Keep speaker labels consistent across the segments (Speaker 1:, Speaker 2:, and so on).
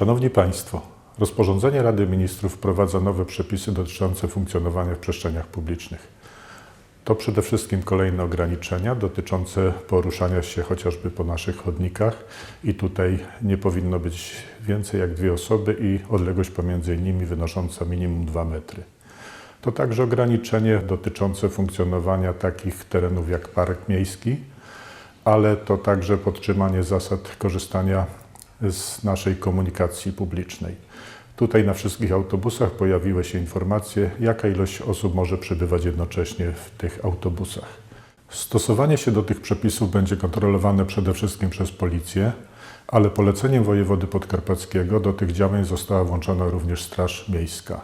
Speaker 1: Szanowni Państwo, rozporządzenie Rady Ministrów wprowadza nowe przepisy dotyczące funkcjonowania w przestrzeniach publicznych. To przede wszystkim kolejne ograniczenia dotyczące poruszania się chociażby po naszych chodnikach i tutaj nie powinno być więcej jak dwie osoby i odległość pomiędzy nimi wynosząca minimum 2 metry. To także ograniczenie dotyczące funkcjonowania takich terenów jak park miejski, ale to także podtrzymanie zasad korzystania z naszej komunikacji publicznej. Tutaj na wszystkich autobusach pojawiły się informacje, jaka ilość osób może przebywać jednocześnie w tych autobusach. Stosowanie się do tych przepisów będzie kontrolowane przede wszystkim przez policję, ale poleceniem wojewody podkarpackiego do tych działań została włączona również Straż Miejska.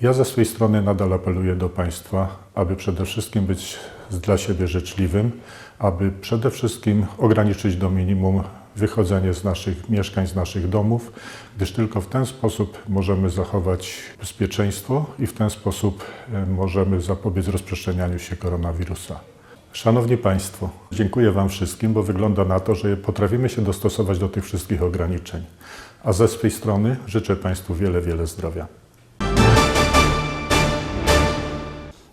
Speaker 1: Ja ze swojej strony nadal apeluję do Państwa, aby przede wszystkim być dla siebie życzliwym, aby przede wszystkim ograniczyć do minimum wychodzenie z naszych mieszkań, z naszych domów, gdyż tylko w ten sposób możemy zachować bezpieczeństwo i w ten sposób e, możemy zapobiec rozprzestrzenianiu się koronawirusa. Szanowni Państwo, dziękuję Wam wszystkim, bo wygląda na to, że potrafimy się dostosować do tych wszystkich ograniczeń. A ze swej strony życzę Państwu wiele, wiele zdrowia.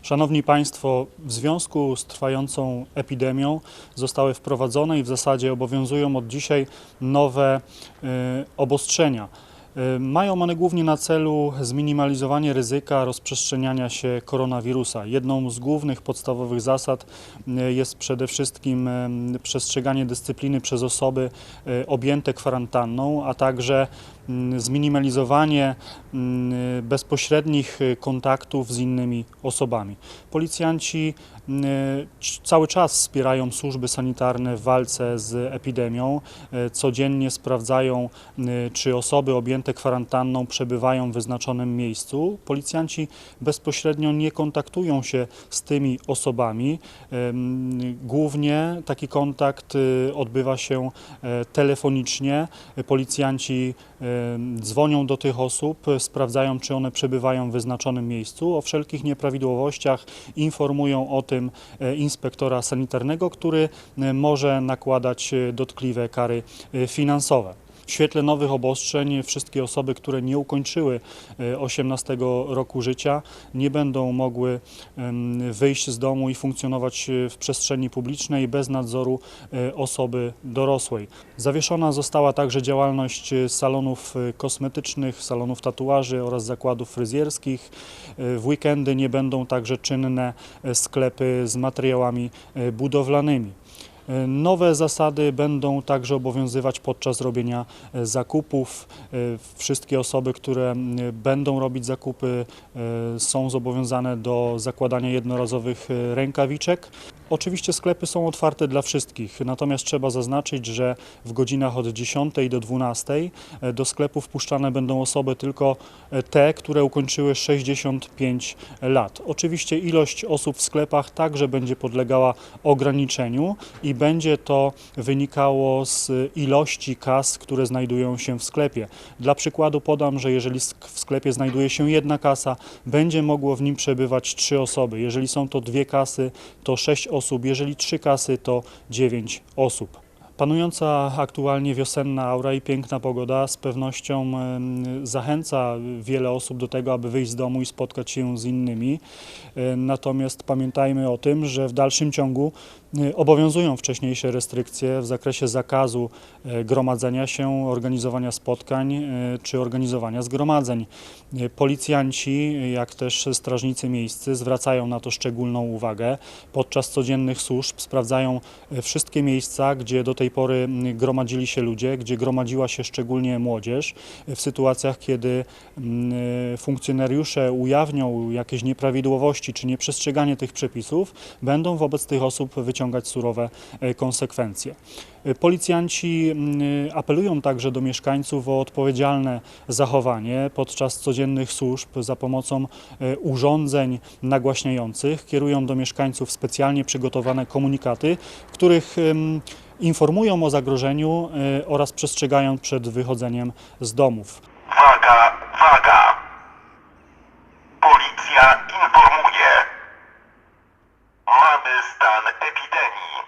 Speaker 2: Szanowni Państwo, w związku z trwającą epidemią zostały wprowadzone i w zasadzie obowiązują od dzisiaj nowe y, obostrzenia. Y, Mają one głównie na celu zminimalizowanie ryzyka rozprzestrzeniania się koronawirusa. Jedną z głównych podstawowych zasad y, jest przede wszystkim przestrzeganie dyscypliny przez osoby objęte kwarantanną, a także zminimalizowanie mm, bezpośrednich y, kontaktów z innymi osobami. Policjanci mm, cały czas wspierają służby sanitarne w walce z epidemią. Y, Codziennie sprawdzają, y, czy osoby objęte kwarantanną przebywają w wyznaczonym miejscu. Policjanci bezpośrednio nie kontaktują się z tymi osobami. Głównie taki kontakt odbywa się e, telefonicznie. Policjanci dzwonią do tych osób, sprawdzają, czy one przebywają w wyznaczonym miejscu. O wszelkich nieprawidłowościach informują o tym e, inspektora sanitarnego, który e, może nakładać e, dotkliwe kary finansowe. W świetle nowych obostrzeń wszystkie osoby, które nie ukończyły e, 18 roku życia, nie będą mogły wyjść z domu i funkcjonować e, w przestrzeni publicznej bez nadzoru e, osoby dorosłej. Zawieszona została także działalność e, salonów e, kosmetycznych, salonów tatuaży oraz zakładów fryzjerskich. E, W weekendy nie będą także czynne e, sklepy z materiałami e, budowlanymi. E, Nowe zasady będą także obowiązywać podczas robienia e, zakupów. E, Wszystkie osoby, które będą robić zakupy, są zobowiązane do zakładania jednorazowych rękawiczek. Oczywiście sklepy są otwarte dla wszystkich, natomiast trzeba zaznaczyć, że w godzinach od 10 do 12 e, do sklepu wpuszczane będą osoby tylko e, te, które ukończyły 65 lat. Oczywiście ilość osób w sklepach także będzie podlegała ograniczeniu i będzie to wynikało z ilości kas, które znajdują się w sklepie. Dla przykładu podam, że jeżeli w sklepie znajduje się jedna kasa, będzie mogło w nim przebywać trzy osoby. Jeżeli są to dwie kasy, to sześć osób, jeżeli trzy kasy, to dziewięć osób. Panująca aktualnie wiosenna aura i piękna pogoda z pewnością zachęca wiele osób do tego, aby wyjść z domu i spotkać się z innymi. Natomiast pamiętajmy o tym, że w dalszym ciągu e, obowiązują wcześniejsze restrykcje w zakresie zakazu e, gromadzenia się, organizowania spotkań e, czy organizowania zgromadzeń. E, Policjanci, jak też strażnicy miejscy zwracają na to szczególną uwagę. Podczas codziennych służb sprawdzają wszystkie miejsca, gdzie do tej pory m, gromadzili się ludzie, gdzie gromadziła się szczególnie młodzież. E, W sytuacjach, kiedy m, e, funkcjonariusze ujawnią jakieś nieprawidłowości czy nieprzestrzeganie tych przepisów, będą wobec tych osób wyciągać surowe e, konsekwencje. Policjanci m, apelują także do mieszkańców o odpowiedzialne zachowanie podczas codziennych służb za pomocą urządzeń nagłaśniających. Kierują do mieszkańców specjalnie przygotowane komunikaty, w których informują o zagrożeniu e, oraz przestrzegają przed wychodzeniem z domów.
Speaker 3: Waga, waga. Policja informuje. Mamy stan epidemii.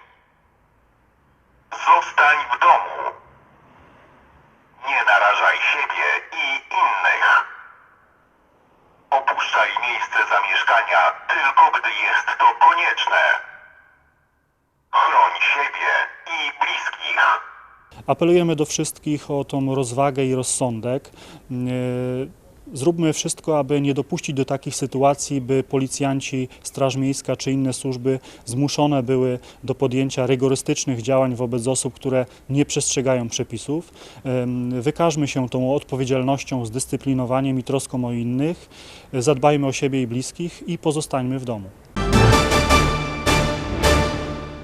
Speaker 3: Zostań w domu. Nie narażaj siebie i innych. Opuszczaj miejsce zamieszkania tylko gdy jest to konieczne. Chroń siebie.
Speaker 2: Apelujemy do wszystkich o tą rozwagę i rozsądek. Yy, Zróbmy wszystko, aby nie dopuścić do takich sytuacji, by policjanci, Straż Miejska czy inne służby zmuszone były do podjęcia rygorystycznych działań wobec osób, które nie przestrzegają przepisów. Ym, Wykażmy się tą odpowiedzialnością, zdyscyplinowaniem i troską o innych. Zadbajmy o siebie i bliskich i pozostańmy w domu.